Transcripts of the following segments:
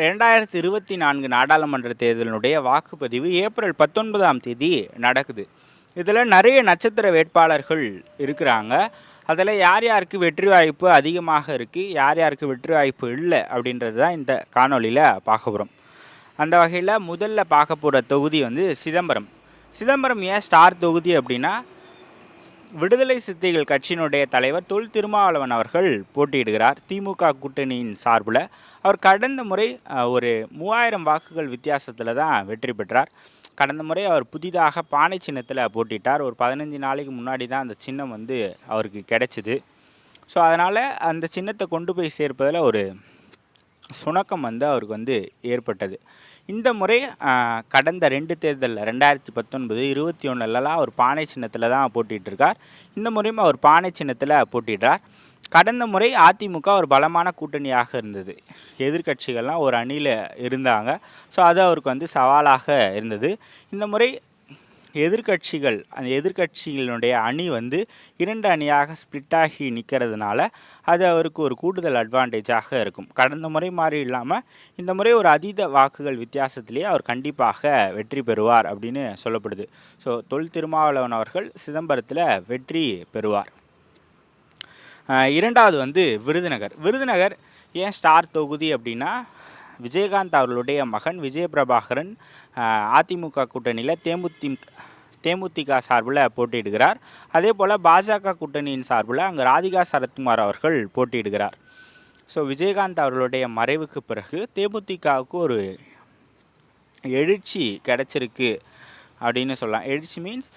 ரெண்டாயிரத்தி இருபத்தி நான்கு நாடாளுமன்ற தேர்தலினுடைய வாக்குப்பதிவு ஏப்ரல் பத்தொன்பதாம் தேதி நடக்குது. இதில் நிறைய நட்சத்திர வேட்பாளர்கள் இருக்கிறாங்க. அதில் யார் யாருக்கு வெற்றி வாய்ப்பு அதிகமாக இருக்குது யார் யாருக்கு வெற்றி வாய்ப்பு இல்லை அப்படின்றது தான் இந்த காணொளியில் பார்க்க போகிறோம் அந்த வகையில் முதல்ல பார்க்க போகிற தொகுதி வந்து சிதம்பரம். சிதம்பரம் ஏன் ஸ்டார் தொகுதி அப்படின்னா விடுதலை சிறுத்தைகள் கட்சியினுடைய தலைவர் தொல் திருமாவளவன் அவர்கள் போட்டியிடுகிறார். திமுக கூட்டணியின் சார்பில் அவர் கடந்த முறை ஒரு மூவாயிரம் வாக்குகள் வித்தியாசத்தில் தான் வெற்றி பெற்றார். கடந்த முறை அவர் புதிதாக பானை சின்னத்தில் போட்டிட்டார். ஒரு பதினஞ்சு நாளைக்கு முன்னாடி தான் அந்த சின்னம் வந்து அவருக்கு கிடைச்சிது. ஸோ அதனால் அந்த சின்னத்தை கொண்டு போய் சேர்ப்பதில் ஒரு சுணக்கம் வந்து அவருக்கு வந்து ஏற்பட்டது. இந்த முறை கடந்த ரெண்டு தேர்தலில் ரெண்டாயிரத்தி பத்தொன்பது இருபத்தி ஒன்றுலலாம் அவர் பானை சின்னத்தில் தான் போட்டிகிட்ருக்கார் இருக்கார் இந்த முறையும் அவர் பானை சின்னத்தில் போட்டிடுறார். கடந்த முறை அதிமுக ஒரு பலமான கூட்டணியாக இருந்தது. எதிர்க்கட்சிகள்லாம் ஒரு அணியில் இருந்தாங்க. ஸோ அது அவருக்கு வந்து சவாலாக இருந்தது. இந்த முறை எதிர்க்கட்சிகள் அந்த எதிர்க்கட்சிகளினுடைய அணி வந்து இரண்டு அணியாக ஸ்ப்ளிட் ஆகி நிற்கிறதுனால அது அவருக்கு ஒரு கூடுதல் அட்வான்டேஜாக இருக்கும். கடந்த முறை மாதிரி இல்லாமல் இந்த முறை ஒரு அதீத வாக்குகள் வித்தியாசத்திலேயே அவர் கண்டிப்பாக வெற்றி பெறுவார் அப்படின்னு சொல்லப்படுது. ஸோ தொல் திருமாவளவன் அவர்கள் சிதம்பரத்தில் வெற்றி பெறுவார். இரண்டாவது வந்து விருதுநகர். விருதுநகர் ஏன் ஸ்டார் தொகுதி அப்படின்னா விஜயகாந்த் அவர்களுடைய மகன் விஜயபிரபாகரன் அதிமுக கூட்டணியில் தேமுதி தேமுதிக சார்பில் போட்டியிடுகிறார். அதே போல் பாஜக கூட்டணியின் சார்பில் அங்கே ராதிகா சரத்குமார் அவர்கள் போட்டியிடுகிறார். ஸோ விஜயகாந்த் அவர்களுடைய மறைவுக்கு பிறகு தேமுதிகவுக்கு ஒரு எழுச்சி கிடைச்சிருக்கு அப்படின்னு சொல்லலாம். எழுச்சி மீன்ஸ்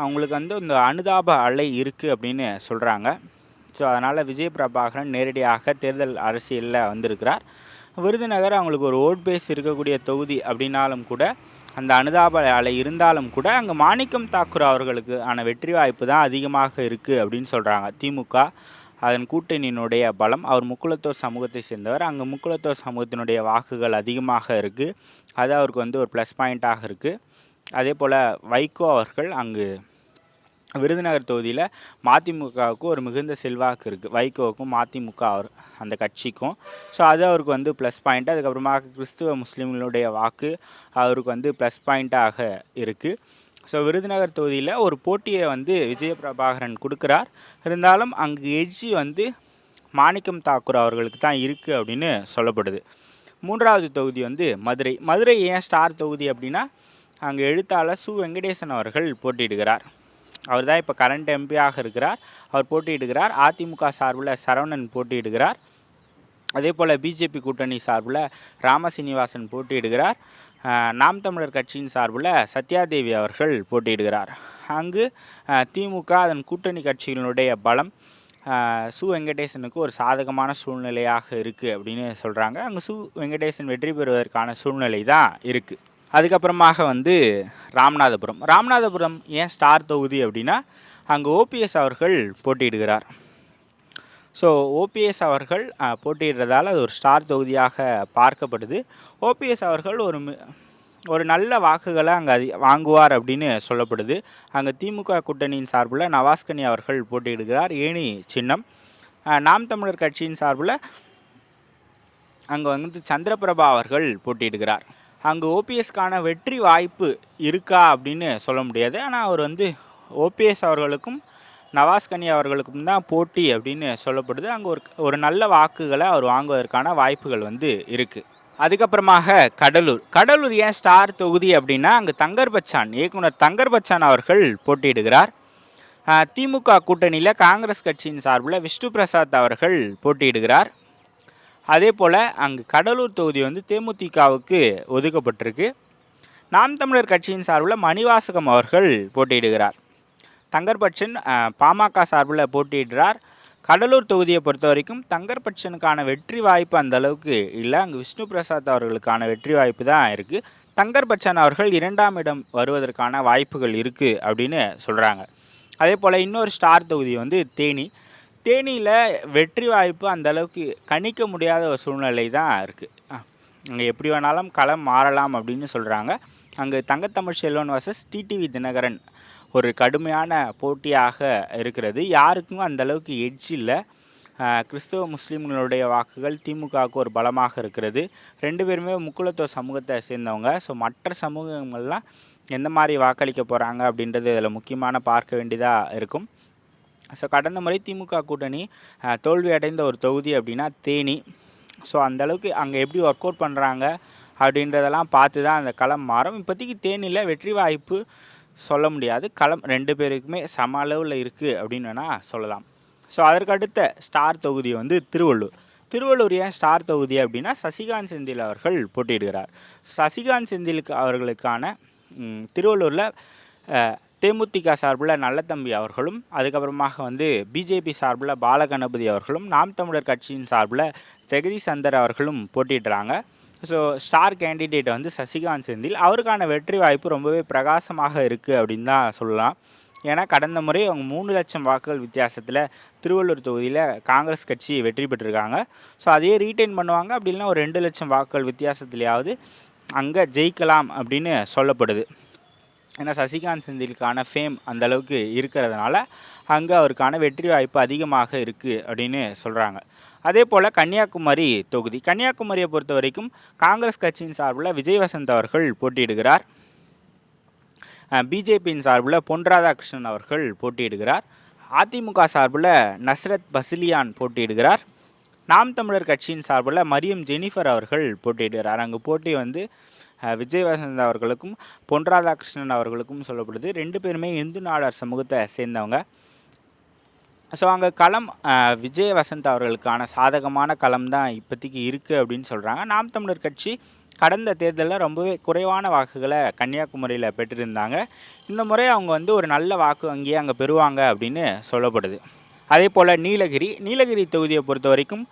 அவங்களுக்கு வந்து இந்த அனுதாப அலை இருக்குது அப்படின்னு சொல்கிறாங்க ஸோ அதனால் விஜய் பிரபாகரன் நேரடியாக தேர்தல் அரசியலில் வந்திருக்கிறார். விருதுநகர் அவங்களுக்கு ஒரு ஓட் பேஸ் இருக்கக்கூடிய தொகுதி அப்படின்னாலும் கூட அந்த அனுதாப அலை இருந்தாலும் கூட அங்கே மாணிக்கம் தாக்கூர் அவர்களுக்கு ஆன வெற்றி வாய்ப்பு தான் அதிகமாக இருக்குது அப்படின்னு சொல்கிறாங்க திமுக அதன் கூட்டணியினுடைய பலம் அவர் முக்குளத்தோர் சமூகத்தை சேர்ந்தவர். அங்கே முக்குளத்தோர் சமூகத்தினுடைய வாக்குகள் அதிகமாக இருக்குது அது அவருக்கு வந்து ஒரு ப்ளஸ் பாயிண்ட்டாக இருக்குது அதே போல் வைகோ அவர்கள் அங்கு விருதுநகர் தொகுதியில் மதிமுகவுக்கு ஒரு மிகுந்த செல்வாக்கு இருக்குது வைகோவுக்கும் மதிமுக அவர் அந்த கட்சிக்கும். ஸோ அது அவருக்கு வந்து ப்ளஸ் பாயிண்ட் அதுக்கப்புறமா கிறிஸ்துவ முஸ்லீம்களுடைய வாக்கு அவருக்கு வந்து ப்ளஸ் பாயிண்ட்டாக இருக்குது ஸோ விருதுநகர் தொகுதியில் ஒரு போட்டியை வந்து விஜய பிரபாகரன் கொடுக்குறார். இருந்தாலும் அங்கு எஜ்ஜி வந்து மாணிக்கம் தாக்கூர் அவர்களுக்கு தான் இருக்குது அப்படின்னு சொல்லப்படுது. மூன்றாவது தொகுதி வந்து மதுரை. மதுரை ஏன் ஸ்டார் தொகுதி அப்படின்னா அங்கே எழுத்தாளர் சு வெங்கடேசன் அவர்கள் போட்டியிடுகிறார். அவர் தான் இப்போ கரண்ட் எம்பியாக இருக்கிறார். அவர் போட்டியிடுகிறார். அதிமுக சார்பில் சரவணன் போட்டியிடுகிறார். அதே போல் பிஜேபி கூட்டணி சார்பில் ராமசீனிவாசன் போட்டியிடுகிறார். நாம் தமிழர் கட்சியின் சார்பில் சத்யாதேவி அவர்கள் போட்டியிடுகிறார். அங்கு திமுக அதன் கூட்டணி கட்சிகளுடைய பலம் சு வெங்கடேசனுக்கு ஒரு சாதகமான சூழ்நிலையாக இருக்குது அப்படின்னு சொல்கிறாங்க அங்கே சு வெங்கடேசன் வெற்றி பெறுவதற்கான சூழ்நிலை தான் இருக்குது அதுக்கப்புறமாக வந்து ராமநாதபுரம். ராமநாதபுரம் ஏன் ஸ்டார் தொகுதி அப்படின்னா அங்கே ஓபிஎஸ் அவர்கள் போட்டியிடுகிறார். ஸோ ஓபிஎஸ் அவர்கள் போட்டியிடுறதால் அது ஒரு ஸ்டார் தொகுதியாக பார்க்கப்படுது. ஓபிஎஸ் அவர்கள் ஒரு மி- ஒரு நல்ல வாக்குகளை அங்கே அதி வாங்குவார் அப்படின்னு சொல்லப்படுது. அங்கே திமுக கூட்டணியின் சார்பில் நவாஸ்கனி அவர்கள் போட்டியிடுகிறார். ஏணி சின்னம். நாம் தமிழர் கட்சியின் சார்பில் அங்கே வந்து சந்திரபிரபா அவர்கள் போட்டியிடுகிறார். அங்கே ஓபிஎஸ்க்கான வெற்றி வாய்ப்பு இருக்கா அப்படின்னு சொல்ல முடியாது. ஆனால் அவர் வந்து ஓபிஎஸ் அவர்களுக்கும் நவாஸ்கனி அவர்களுக்கும் தான் போட்டி அப்படின்னு சொல்லப்படுது. அங்கே ஒரு ஒரு நல்ல வாக்குகளை அவர் வாங்குவதற்கான வாய்ப்புகள் வந்து இருக்குது அதுக்கப்புறமாக கடலூர். கடலூர் ஏன் ஸ்டார் தொகுதி அப்படின்னா அங்கே தங்கர் பச்சான் இயக்குனர் தங்கர் பச்சான் அவர்கள் போட்டியிடுகிறார். திமுக கூட்டணியில் காங்கிரஸ் கட்சியின் சார்பில் விஷ்ணு பிரசாத் அவர்கள் போட்டியிடுகிறார். அதே போல் அங்கு கடலூர் தொகுதி வந்து தேமுதிகவுக்கு ஒதுக்கப்பட்டிருக்கு. நாம் தமிழர் கட்சியின் சார்பில் மணிவாசகம் அவர்கள் போட்டியிடுகிறார். தங்கர்பட்சன் பாமக சார்பில் போட்டியிடுறார். கடலூர் தொகுதியை பொறுத்த வரைக்கும் தங்கர்பட்சனுக்கான வெற்றி வாய்ப்பு அந்த அளவுக்கு இல்லை. அங்கு விஷ்ணு பிரசாத் அவர்களுக்கான வெற்றி வாய்ப்பு தான் இருக்குது தங்கர்பட்சன் அவர்கள் இரண்டாம் இடம் வருவதற்கான வாய்ப்புகள் இருக்குது அப்படின்னு சொல்கிறாங்க அதே போல் இன்னொரு ஸ்டார் தொகுதி வந்து தேனி. தேனியில் வெற்றி வாய்ப்பு அந்த அளவுக்கு கணிக்க முடியாத ஒரு சூழ்நிலை தான் இருக்குது அங்கே எப்படி வேணாலும் களம் மாறலாம் அப்படின்னு சொல்கிறாங்க அங்கே Thangatamil Selvan versus T T V Dhinakaran ஒரு கடுமையான போட்டியாக இருக்கிறது. யாருக்கும் அந்தளவுக்கு எட்ஜ் இல்லை. கிறிஸ்தவ முஸ்லீம்களுடைய வாக்குகள் திமுகவுக்கு ஒரு பலமாக இருக்கிறது. ரெண்டு பேருமே முக்குலத்துவ சமூகத்தை சேர்ந்தவங்க. ஸோ மற்ற சமூகங்கள்லாம் எந்த மாதிரி வாக்களிக்க போகிறாங்க அப்படின்றது இதில் முக்கியமான பார்க்க வேண்டியதாக இருக்கும். ஸோ கடந்த முறை திமுக கூட்டணி தோல்வி அடைந்த ஒரு தொகுதி அப்படின்னா தேனி. ஸோ அந்தளவுக்கு அங்கே எப்படி ஒர்க் அவுட் பண்ணுறாங்க அப்படின்றதெல்லாம் பார்த்து தான் அந்த களம் மாறும். இப்போதைக்கு தேனியில் வெற்றி வாய்ப்பு சொல்ல முடியாது. களம் ரெண்டு பேருக்குமே சம அளவில் இருக்குது அப்படின்னு வேணால் சொல்லலாம். ஸோ அதற்கடுத்த ஸ்டார் தொகுதி வந்து திருவள்ளூர். திருவள்ளூர் ஏன் ஸ்டார் தொகுதி அப்படின்னா சசிகாந்த் செந்தில் அவர்கள் போட்டியிடுகிறார். சசிகாந்த் செந்திலுக்கு அவர்களுக்கான திருவள்ளூரில் தேமுதிக சார்பில் நல்லதம்பி அவர்களும் அதுக்கப்புறமாக வந்து பிஜேபி சார்பில் பாலகணபதி அவர்களும் நாம் தமிழர் கட்சியின் சார்பில் ஜெகதீஷ் சந்தர் அவர்களும் போட்டிடுறாங்க ஸோ ஸ்டார் கேண்டிடேட் வந்து சசிகாந்த் செந்தில். அவருக்கான வெற்றி வாய்ப்பு ரொம்பவே பிரகாசமாக இருக்குது அப்படின்னு தான் சொல்லலாம். ஏன்னா கடந்த முறை அவங்க மூணு லட்சம் வாக்குகள் வித்தியாசத்தில் திருவள்ளூர் தொகுதியில் காங்கிரஸ் கட்சி வெற்றி பெற்றிருக்காங்க. ஸோ அதையே ரீட்டைன் பண்ணுவாங்க. அப்படி இல்லைன்னா ஒரு ரெண்டு லட்சம் வாக்குகள் வித்தியாசத்துலையாவது அங்கே ஜெயிக்கலாம் அப்படின்னு சொல்லப்படுது. ஏன்னா சசிகாந்த் செந்திலுக்கான ஃபேம் அந்த அளவுக்கு இருக்கிறதுனால அங்கே அவருக்கான வெற்றி வாய்ப்பு அதிகமாக இருக்குது அப்படின்னு சொல்கிறாங்க அதே போல் கன்னியாகுமரி தொகுதி. கன்னியாகுமரியை பொறுத்த வரைக்கும் காங்கிரஸ் கட்சியின் சார்பில் விஜய் வசந்த் அவர்கள் போட்டியிடுகிறார். பிஜேபியின் சார்பில் பொன் ராதாகிருஷ்ணன் அவர்கள் போட்டியிடுகிறார். அதிமுக சார்பில் நஸ்ரத் பசிலியான் போட்டியிடுகிறார். நாம் தமிழர் கட்சியின் சார்பில் மரியம் ஜெனிஃபர் அவர்கள் போட்டியிடுகிறார். அங்கே போட்டி வந்து அஹ், அவர்களுக்கும் பொன் ராதாகிருஷ்ணன் அவர்களுக்கும் சொல்லப்படுது. ரெண்டு பேருமே இந்து நாடார் சமூகத்தை சேர்ந்தவங்க. ஸோ அங்கே களம் விஜய் வசந்த் அவர்களுக்கான சாதகமான களம் தான் இப்போதைக்கு இருக்குது அப்படின்னு சொல்கிறாங்க நாம் தமிழர் கட்சி கடந்த தேர்தலில் ரொம்பவே குறைவான வாக்குகளை கன்னியாகுமரியில் பெற்றிருந்தாங்க. இந்த முறை அவங்க வந்து ஒரு நல்ல வாக்கு வங்கியை அங்கே பெறுவாங்க அப்படின்னு சொல்லப்படுது. அதே போல் நீலகிரி நீலகிரி தொகுதியை பொறுத்த வரைக்கும்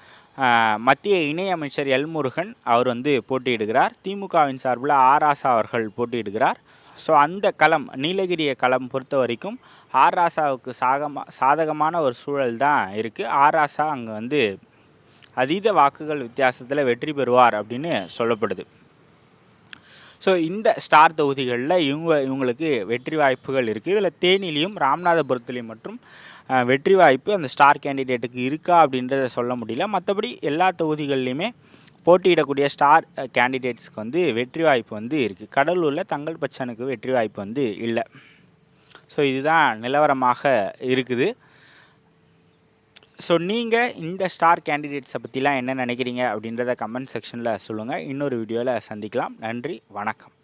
மத்திய இணையமைச்சர் எல் முருகன் அவர் வந்து போட்டியிடுகிறார். திமுகவின் சார்பில் ஆர் ராசா அவர்கள் போட்டியிடுகிறார். ஸோ அந்த களம் நீலகிரிய களம் பொறுத்த வரைக்கும் ஆர் ராசாவுக்கு சாகமா சாதகமான ஒரு சூழல் தான் இருக்குது ஆர் ராசா அங்கே வந்து அதீத வாக்குகள் வித்தியாசத்தில் வெற்றி பெறுவார் அப்படின்னு சொல்லப்படுது. ஸோ இந்த ஸ்டார் தொகுதிகளில் இவங்க இவங்களுக்கு வெற்றி வாய்ப்புகள் இருக்குது இதில் தேனிலையும் ராமநாதபுரத்துலேயும் மற்றும் வெற்றி வாய்ப்பு அந்த ஸ்டார் கேண்டிடேட்டுக்கு இருக்கா அப்படின்றத சொல்ல முடியல. மற்றபடி எல்லா தொகுதிகள்லையுமே போட்டியிடக்கூடிய ஸ்டார் கேண்டிடேட்ஸ்க்கு வந்து வெற்றி வாய்ப்பு வந்து இருக்குது கடலூரில் தங்கள் பச்சனுக்கு வெற்றி வாய்ப்பு வந்து இல்லை. ஸோ இதுதான் நிலவரமாக இருக்குது. ஸோ நீங்கள் இந்த ஸ்டார் கேண்டிடேட்ஸை பற்றிலாம் என்ன நினைக்கிறீங்க அப்படின்றத கமெண்ட் செக்ஷனில் சொல்லுங்கள் இன்னொரு வீடியோவில் சந்திக்கலாம். நன்றி வணக்கம்.